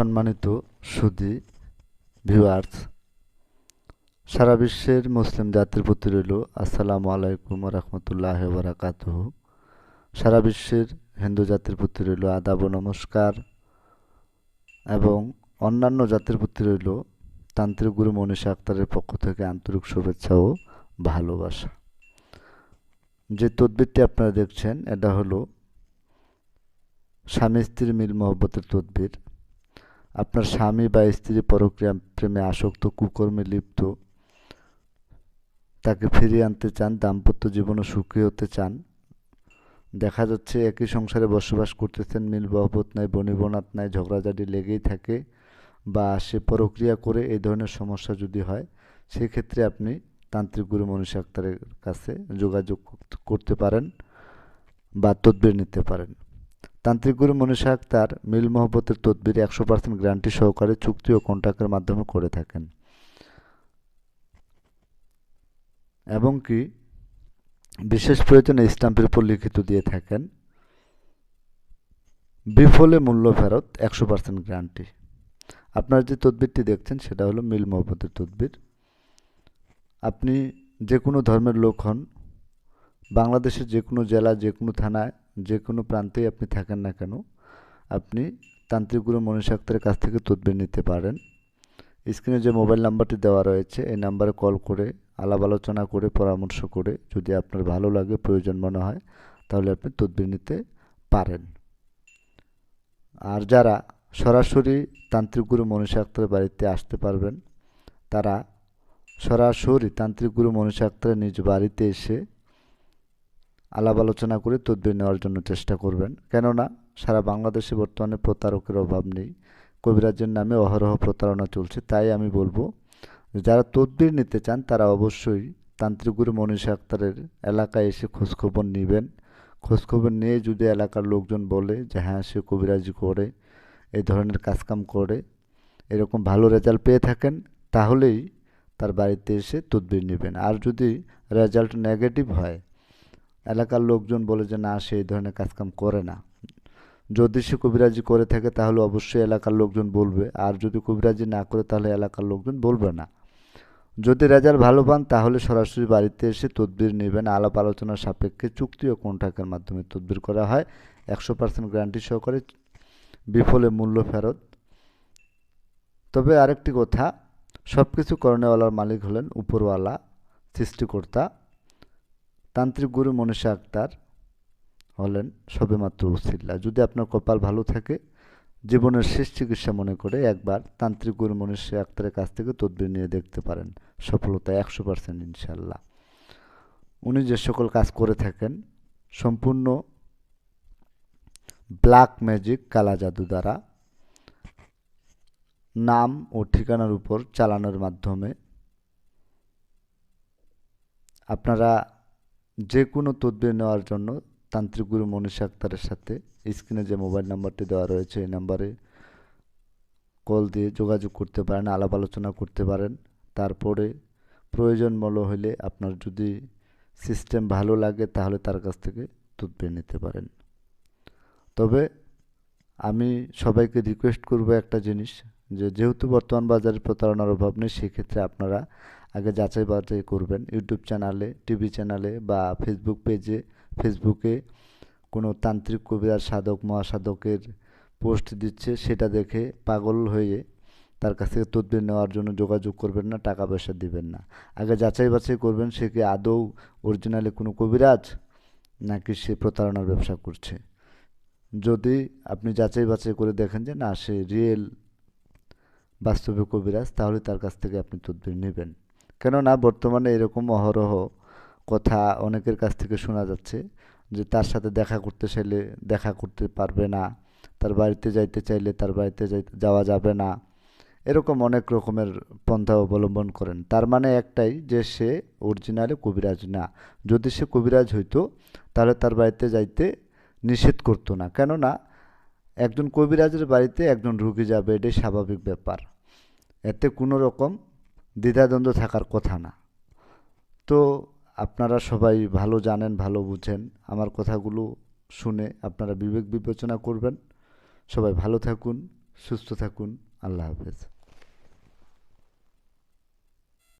সম্মানিত সুধী ভিউয়ার্স সারা বিশ্বের মুসলিম জাতির প্রতি রইল আসসালামু আলাইকুম রহমতুল্লাহ বারাকাত সারা বিশ্বের হিন্দু জাতির প্রতি রইল আদাব নমস্কার এবং অন্যান্য জাতির প্রতি রইল তান্ত্রিক গুরু মনীষা আক্তারের পক্ষ থেকে আন্তরিক শুভেচ্ছা ও ভালোবাসা। যে তদবিরটি আপনারা দেখছেন, এটা হলো স্বামী স্ত্রীর মিল মহব্বতের তদবির। আপনার স্বামী বা স্ত্রী পরক্রিয়া প্রেমে আসক্ত, কুকর্মে লিপ্ত, তাকে ফিরিয়ে আনতে চান, দাম্পত্য জীবনে সুখী হতে চান, দেখা যাচ্ছে একই সংসারে বসবাস করতেছেন, মিল মহব্বত নাই, বনিবনাত নাই, ঝগড়াঝাটি লেগেই থাকে বা সে পরক্রিয়া করে এই ধরনের সমস্যা যদি হয়, সেক্ষেত্রে আপনি তান্ত্রিক গুরু মনীষা আক্তারের কাছে যোগাযোগ করতে পারেন বা তদবির নিতে পারেন। তান্ত্রিক গুরু মনীষা আক্তার মিল মহব্বতের তদবির একশো পার্সেন্ট গ্যারান্টি সহকারে চুক্তি ও কন্ট্রাক্টের মাধ্যমে করে থাকেন। এবং কি বিশেষ প্রয়োজনে স্ট্যাম্পের উপর লিখিত দিয়ে থাকেন, বিফলে মূল্য ফেরত একশো পার্সেন্ট গ্যারান্টি আপনার যে তদবিরটি দেখছেন সেটা হলো মিল মহব্বতের তদবির। আপনি যে কোনো ধর্মের লোক হন বাংলাদেশের যে কোনো জেলা, যে কোনো থানায়, যে কোনো প্রান্তেই আপনি থাকেন না কেন, আপনি তান্ত্রিক গুরু মনীষা আক্তারের কাছ থেকে তদবির নিতে পারেন। স্ক্রিনে যে মোবাইল নাম্বারটি দেওয়া রয়েছে, এই নাম্বারে কল করে, আলাপ আলোচনা করে, পরামর্শ করে, যদি আপনার ভালো লাগে, প্রয়োজন মনে হয়, তাহলে আপনি তদবির নিতে পারেন। আর যারা সরাসরি তান্ত্রিক গুরু মনীষা আক্তারের বাড়িতে আসতে পারবেন, তারা সরাসরি তান্ত্রিক গুরু মনীষা আক্তারের নিজ বাড়িতে এসে আলাপ আলোচনা করে তদবির নেওয়ার জন্য চেষ্টা করবেন। কেননা, সারা বাংলাদেশে বর্তমানে প্রতারকের অভাব নেই। কবিরাজের নামে অহরহ প্রতারণা চলছে। তাই আমি বলব, যারা তদবির নিতে চান, তারা অবশ্যই তান্ত্রিক গুরু মনীষা আক্তারের এলাকায় এসে খোঁজখবর নেবেন। খোঁজখবর নিয়ে যদি এলাকার লোকজন বলে যে হ্যাঁ সে কবিরাজি করে, এই ধরনের কাজকাম করে, এরকম ভালো রেজাল্ট পেয়ে থাকেন, তাহলেই তার বাড়িতে এসে তদবির নেবেন। আর যদি রেজাল্ট নেগেটিভ হয় এলাকার লোকজন বলে যে, না, সে এই ধরনের কাজকাম করে না। যদি সে কবিরাজি করে থাকে, তাহলে অবশ্যই এলাকার লোকজন বলবে। আর যদি কবিরাজি না করে, তাহলে এলাকার লোকজন বলবে না। যদি রেজাল্ট ভালো পান, তাহলে সরাসরি বাড়িতে এসে তদবির নেবেন। আলাপ আলোচনার সাপেক্ষে চুক্তি ও কন্ট্রাক্টের মাধ্যমে তদবির করা হয়। একশো পার্সেন্ট গ্যারান্টি সহকারে বিফলে মূল্য ফেরত। তবে আরেকটি কথা সব কিছু করণেওয়ালার মালিক হলেন উপরওয়ালা, সৃষ্টিকর্তা। তান্ত্রিক গুরু মনীষা আক্তার হলেন সবেমাত্র উসিল্লা যদি আপনার কপাল ভালো থাকে, জীবনের শেষ চিকিৎসা মনে করে একবার তান্ত্রিক গুরু মনীষা আক্তারের কাছ থেকে তদবির নিয়ে দেখতে পারেন। সফলতা একশো পার্সেন্ট ইনশাল্লাহ উনি যে সকল কাজ করে থাকেন, সম্পূর্ণ ব্ল্যাক ম্যাজিক কালা জাদু দ্বারা, নাম ও ঠিকানার উপর চালানোর মাধ্যমে, আপনারা যে কোনো তদবির নেওয়ার জন্য তান্ত্রিক গুরু মনীষা আক্তারের সাথে স্ক্রিনে যে মোবাইল নাম্বারটি দেওয়া রয়েছে, এই নাম্বারে কল দিয়ে যোগাযোগ করতে পারেন, আলাপ আলোচনা করতে পারেন। তারপরে প্রয়োজন মলো হলে আপনার যদি সিস্টেম ভালো লাগে, তাহলে তার কাছ থেকে তদবির নিতে পারেন। তবে আমি সবাইকে রিকোয়েস্ট করব একটা জিনিস, যে যেহেতু বর্তমান বাজারে প্রতারণার অভাব নেই, সেক্ষেত্রে আপনারা আগে যাচাই বাছাই করবেন। ইউটিউব চ্যানেলে, টিভি চ্যানেলে বা ফেসবুক পেজে ফেসবুকে কোনো তান্ত্রিক কবিরাজ সাধক, মহাসাধকের পোস্ট দিচ্ছে, সেটা দেখে পাগল হয়ে তার কাছ থেকে তদবির নেওয়ার জন্য যোগাযোগ করবেন না, টাকা পয়সা দিবেন না। আগে যাচাই বাছাই করবেন সে কি আদৌ অরিজিনালি কোনো কবিরাজ, নাকি সে প্রতারণার ব্যবসা করছে। যদি আপনি যাচাই বাছাই করে দেখেন যে, না, সে রিয়েল বাস্তবে কবিরাজ, তাহলে তার কাছ থেকে আপনি তদবির নেবেন। কেননা বর্তমানে এরকম অহরহ কথা অনেকের কাছ থেকে শোনা যাচ্ছে যে তার সাথে দেখা করতে চাইলে দেখা করতে পারবে না, তার বাড়িতে যাইতে চাইলে তার বাড়িতে যাইতে যাওয়া যাবে না। এরকম অনেক রকমের পন্থা অবলম্বন করেন। তার মানে একটাই যে সে অরিজিনালি কবিরাজ না। যদি সে কবিরাজ হইতো, তাহলে তার বাড়িতে যাইতে নিষেধ করতো না। কেননা একজন কবিরাজের বাড়িতে একজন রুগী যাবে এটাই স্বাভাবিক ব্যাপার। এতে কোনো রকম দ্বিধাদ্বন্দ্ব থাকার কথা না। তো আপনারা সবাই ভালো জানেন, ভালো বুঝেন, আমার কথাগুলো শুনে আপনারা বিবেক বিবেচনা করবেন। সবাই ভালো থাকুন, সুস্থ থাকুন, আল্লাহ হাফেজ।